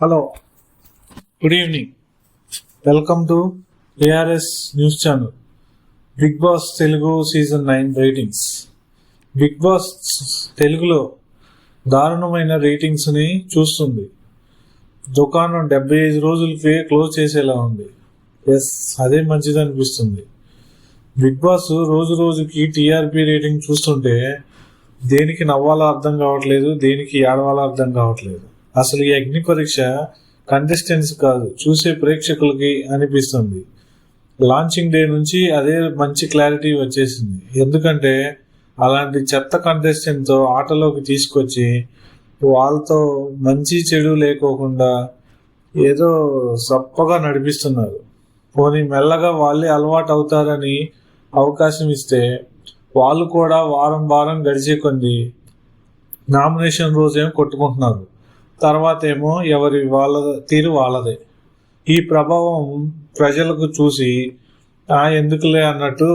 Hello good evening welcome to ARS news channel Bigg Boss Telugu season nine ratings Bigg Boss తెలుగులో దారుణమైన రేటింగ్స్ని చూస్తుంది. దుకాణం డెబ్బై ఐదు రోజులకి క్లోజ్ చేసేలా ఉంది. ఎస్ అదే మంచిది అనిపిస్తుంది. బిగ్ బాస్ రోజు రోజుకి టీఆర్పీ రేటింగ్ చూస్తుంటే దేనికి నవ్వాలో అర్థం కావట్లేదు దేనికి ఏడవాలో అర్థం కావట్లేదు. అసలు ఈ అగ్ని పరీక్ష కంటెస్టెంట్స్ కాదు చూసే ప్రేక్షకులకి అనిపిస్తుంది. లాంచింగ్ డే నుంచి అదే మంచి క్లారిటీ వచ్చేసింది. ఎందుకంటే అలాంటి చెత్త కంటెస్టెంట్తో ఆటలోకి తీసుకొచ్చి వాళ్ళతో మంచి చెడు లేకోకుండా ఏదో సప్పగా నడిపిస్తున్నారు. పోనీ మెల్లగా వాళ్ళే అలవాటు అవుతారని అవకాశం ఇస్తే వాళ్ళు కూడా వారం వారం గడిచే కొంది నామినేషన్ రోజేమో కొట్టుకుంటున్నారు. తర్వాత ఏమో ఎవరి వాళ్ళ తీరు వాళ్ళదే. ఈ ప్రభావం ప్రజలకు చూసి ఆ ఎందుకులే అన్నట్టు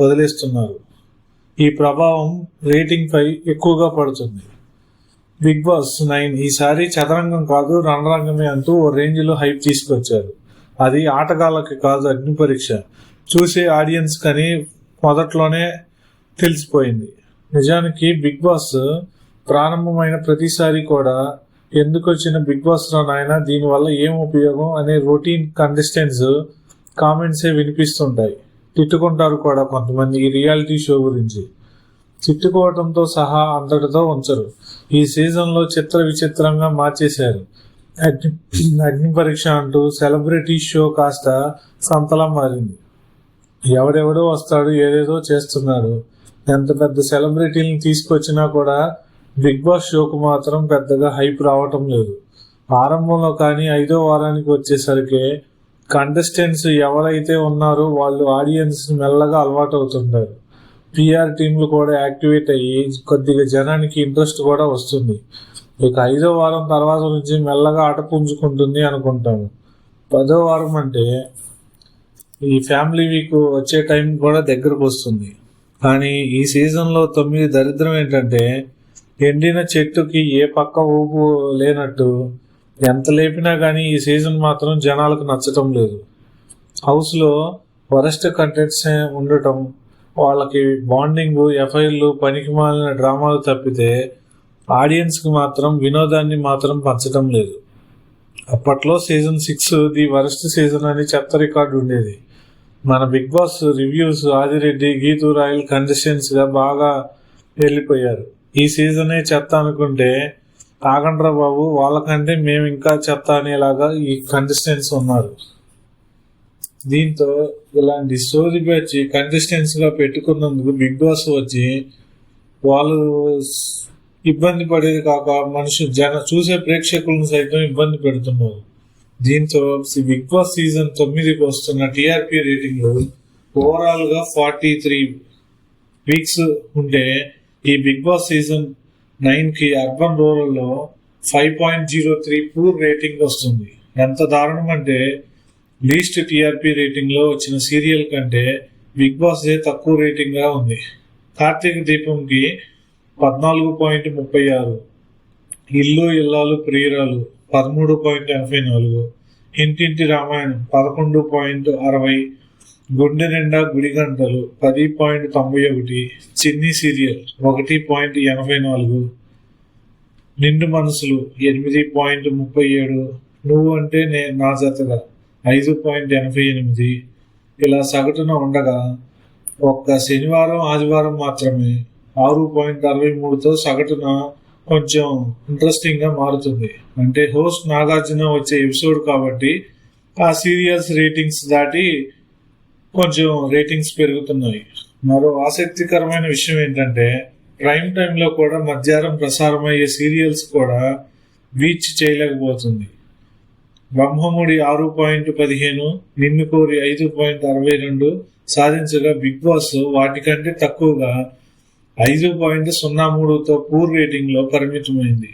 వదిలేస్తున్నారు. ఈ ప్రభావం రేటింగ్ పై ఎక్కువగా పడుతుంది. బిగ్ బాస్ నైన్ ఈసారి చదరంగం కాదు రణరంగమే అంటూ ఓ రేంజ్లో హైప్ తీసుకొచ్చారు. అది ఆటగాళ్ళకి కాదు అగ్ని పరీక్ష. చూసే ఆడియన్స్ కని మొదట్లోనే తెలిసిపోయింది. నిజానికి బిగ్ బాస్ ప్రారంభమైన ప్రతిసారి కూడా ఎందుకు వచ్చిన బిగ్ బాస్లో నాయన? దీనివల్ల ఏం ఉపయోగం? అనే రొటీన్ కంటెస్టెంట్స్ కామెంట్సే వినిపిస్తుంటాయి. తిట్టుకుంటారు కూడా కొంతమంది ఈ రియాలిటీ షో గురించి. తిట్టుకోవడంతో సహా అంతటితో ఉంచరు. ఈ సీజన్లో చిత్ర విచిత్రంగా మార్చేశారు. అగ్ని అగ్ని పరీక్ష అంటూ సెలబ్రిటీ షో కాస్త సంతలా మారింది. ఎవడెవడో వస్తాడు ఏదేదో చేస్తున్నారు. ఎంత పెద్ద సెలబ్రిటీని తీసుకొచ్చినా కూడా బిగ్ బాస్ షోకు మాత్రం పెద్దగా హైప్ రావటం లేదు. ఆరంభంలో కానీ ఐదో వారానికి వచ్చేసరికి కంటెస్టెంట్స్ ఎవరైతే ఉన్నారో వాళ్ళు ఆడియన్స్ మెల్లగా అలవాటు అవుతుంటారు. పిఆర్ టీంలు కూడా యాక్టివేట్ అయ్యి కొద్దిగా జనానికి ఇంట్రెస్ట్ కూడా వస్తుంది. ఇక ఐదో వారం తర్వాత నుంచి మెల్లగా ఆట పుంజుకుంటుంది అనుకుంటాము. పదో వారం అంటే ఈ ఫ్యామిలీ వీక్ వచ్చే టైం కూడా దగ్గరకు వస్తుంది. కానీ ఈ సీజన్లో తొమ్మిది దరిద్రం ఏంటంటే ఎండిన చెట్టుకి ఏ పక్క ఊపు లేనట్టు ఎంత లేపినా కానీ ఈ సీజన్ మాత్రం జనాలకు నచ్చటం లేదు. హౌస్లో వరస్ట్ కంటెంట్స్ ఉండటం వాళ్ళకి బాండింగ్ ఎఫ్ఐఆర్లు పనికి మాలిన డ్రామాలు తప్పితే ఆడియన్స్కి మాత్రం వినోదాన్ని మాత్రం పంచడం లేదు. అప్పట్లో season six the worst season అని చెత్త రికార్డు ఉండేది. మన Bigg Boss reviews Adireddy Geethu Royal కండిషన్స్గా బాగా వెళ్ళిపోయారు. ఈ సీజనే చెత్త అనుకుంటే ఆగండ్రా బాబు వాళ్ళకంటే మేము ఇంకా చెత్త అనేలాగా ఈ కంటెస్టెంట్స్ ఉన్నారు. దీంతో ఇలాంటి స్టోరీ వచ్చి కంటెస్టెంట్స్గా పెట్టుకున్నందుకు బిగ్ బాస్ వచ్చి వాళ్ళు ఇబ్బంది పడేది కాక మనుషులు జన చూసే ప్రేక్షకులను సైతం ఇబ్బంది పెడుతున్నారు. దీంతో బిగ్ బాస్ సీజన్ తొమ్మిదికి వస్తున్న టీఆర్పీ రేటింగ్లు ఓవరాల్గా ఫార్టీ త్రీ వీక్స్ ఉంటే ఈ బిగ్ బాస్ సీజన్ నైన్కి అర్బన్ రూరల్లో five point zero three poor rating వస్తుంది. ఎంత దారుణం అంటే లీస్ట్ టీఆర్పీ రేటింగ్లో వచ్చిన సీరియల్ కంటే బిగ్ బాస్ తక్కువ రేటింగ్గా ఉంది. కార్తీక దీపంకి పద్నాలుగు పాయింట్ ముప్పై ఆరు ఇల్లు ఇల్లాలు ప్రియురాలు పదమూడు పాయింట్ ఎనభై నాలుగు ఇంటింటి రామాయణం పదకొండు పాయింట్ అరవై గుండె నిండా గుడి గంటలు పది పాయింట్ తొంభై ఒకటి చిన్ని సీరియల్ ఒకటి పాయింట్ ఎనభై నాలుగు నిండు మనసులు ఎనిమిది పాయింట్ ముప్పై ఏడు నువ్వు అంటే నే నా జతగా ఐదు పాయింట్ ఎనభై ఎనిమిది. ఇలా సగటున ఉండగా ఒక్క శనివారం ఆదివారం మాత్రమే ఆరు పాయింట్ అరవై మూడుతో సగటున కొంచెం ఇంట్రెస్టింగ్గా మారుతుంది. అంటే హోస్ట్ నాగార్జున వచ్చే ఎపిసోడ్ కాబట్టి ఆ సీరియల్స్ రేటింగ్స్ దాటి కొంచెం రేటింగ్స్ పెరుగుతున్నాయి. మరో ఆసక్తికరమైన విషయం ఏంటంటే ప్రైమ్ టైంలో కూడా మధ్యాహ్నం ప్రసారమయ్యే సీరియల్స్ కూడా బీచ్ చేయలేకపోతుంది. బ్రహ్మముడి ఆరు పాయింట్ పదిహేను నిన్ను కోరి ఐదు పాయింట్ అరవై రెండు సాధించగా బిగ్ బాస్ వాటికంటే తక్కువగా ఐదు పాయింట్ సున్నా మూడుతో పూర్ రేటింగ్లో పరిమితమైంది.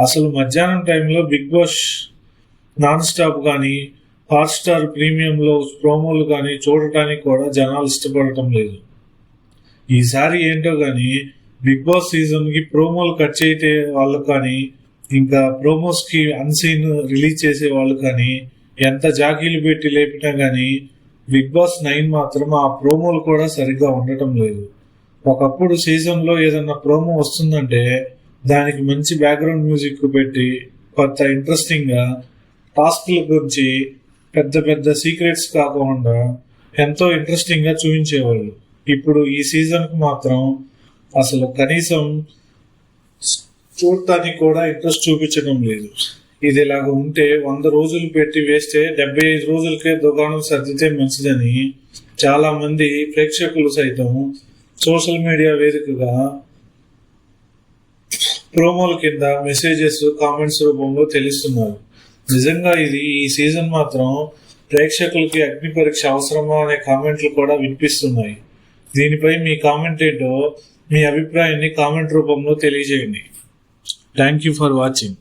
అసలు మధ్యాహ్నం టైంలో బిగ్ బాస్ నాన్ స్టాప్ కానీ హాట్స్టార్ ప్రీమియంలో ప్రోమోలు కానీ చూడటానికి కూడా జనాలు ఇష్టపడటం లేదు. ఈసారి ఏంటో కానీ బిగ్ బాస్ సీజన్కి ప్రోమోలు కట్ చేసే వాళ్ళు కానీ ఇంకా ప్రోమోస్కి అన్సీన్ రిలీజ్ చేసే వాళ్ళు కానీ ఎంత జాకీలు పెట్టి లేపినా కానీ బిగ్ బాస్ నైన్ మాత్రం ఆ ప్రోమోలు కూడా సరిగ్గా ఉండటం లేదు. ఒకప్పుడు సీజన్లో ఏదన్నా ప్రోమో వస్తుందంటే దానికి మంచి బ్యాక్గ్రౌండ్ మ్యూజిక్ పెట్టి కొత్త ఇంట్రెస్టింగ్గా టాస్క్ల గురించి పెద్ద పెద్ద సీక్రెట్స్ కాకుండా ఎంతో ఇంట్రెస్టింగ్గా చూపించేవాళ్ళు. ఇప్పుడు ఈ సీజన్కు మాత్రం అసలు కనీసం చూడటానికి కూడా ఇంట్రెస్ట్ చూపించడం లేదు. ఇది ఇలాగ ఉంటే వంద రోజులు పెట్టి వేస్తే డెబ్బై ఐదు రోజులకే దుకాణం సర్దితే మంచిదని చాలా మంది ప్రేక్షకులు సైతం సోషల్ మీడియా వేదికగా ప్రోమోల కింద మెసేజెస్ కామెంట్స్ రూపంలో తెలుస్తున్నారు. నిజంగా ఇది ఈ సీజన్ మాత్రం ప్రేక్షకులకి అగ్ని పరీక్ష అవసరమా అనే కామెంట్లు కూడా వినిపిస్తున్నాయి. దీనిపై మీ కామెంట్ ఏంటో మీ అభిప్రాయాన్ని కామెంట్ రూపంలో తెలియజేయండి. Thank you for watching